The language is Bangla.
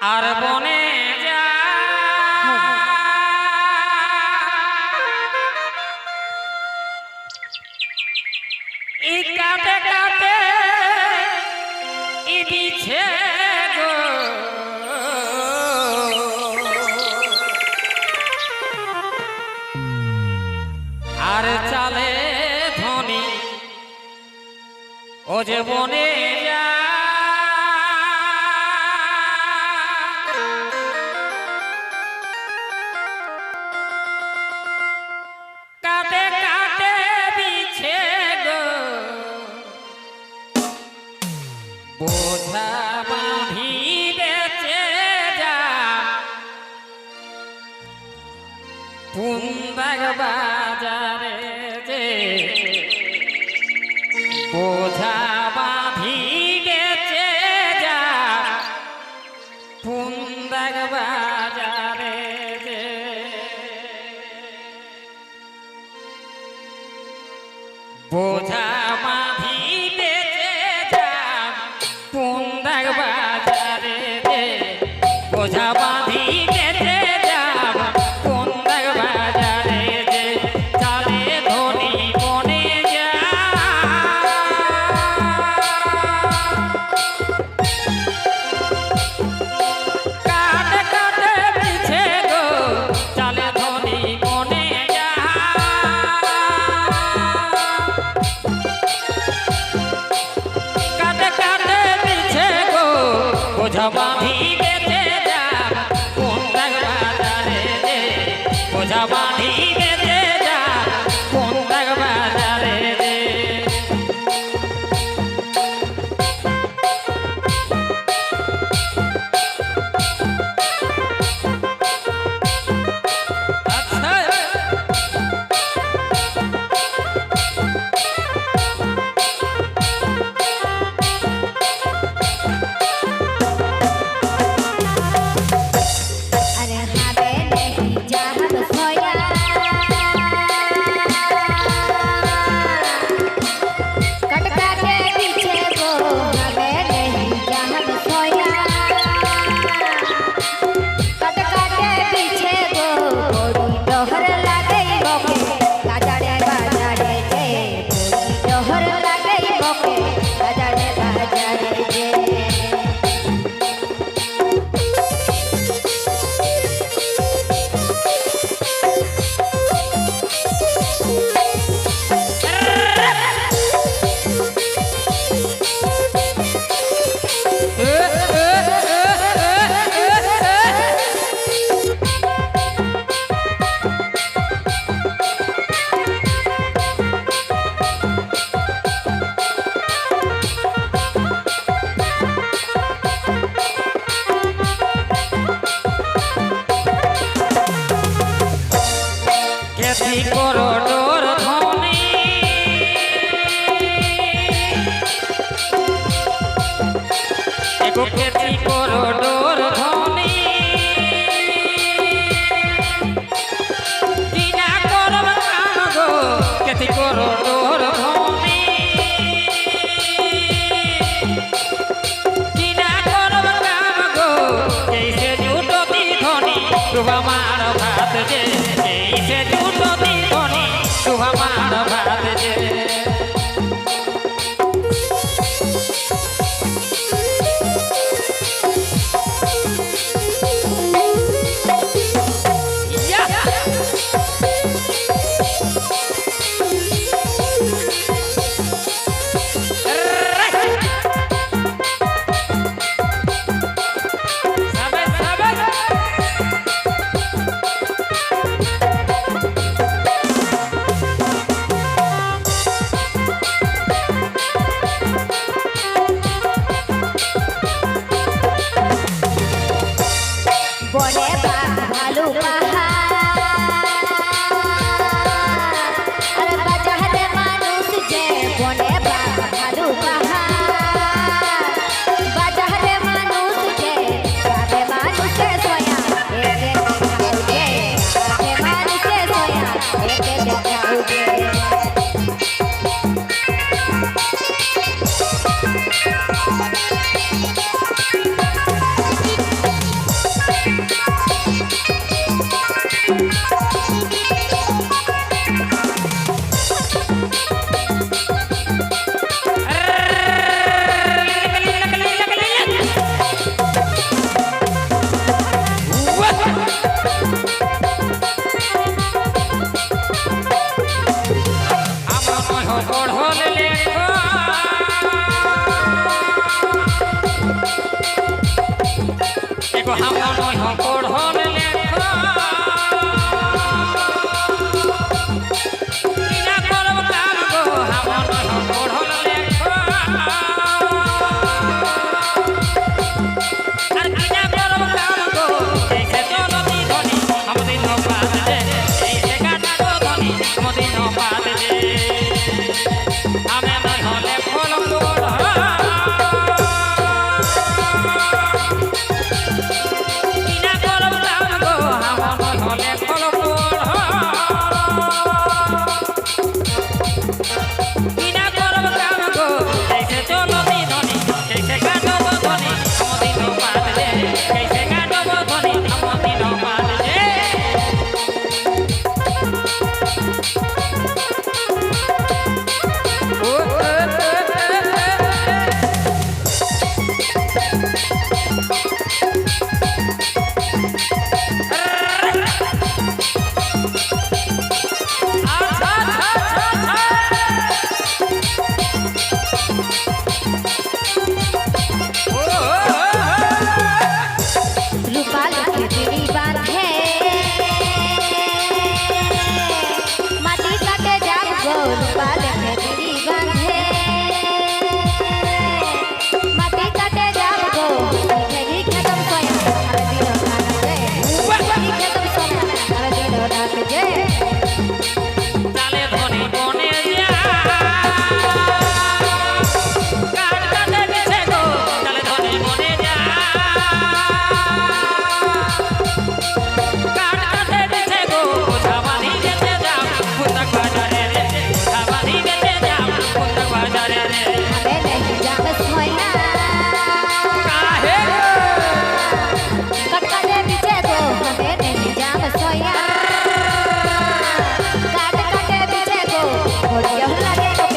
আর বনে যা। ই কাটে কাটে আর চালে ধনী ও যে বনে পুন্দাগ বাজারে যে বোঝা বাঁধি গেছে যা পুন্দাগ বাজারে যে বোঝা আমার ভাত যে এই ভাত যে করে পা আলু পা গহামন হকড় হলে Yeah, who like?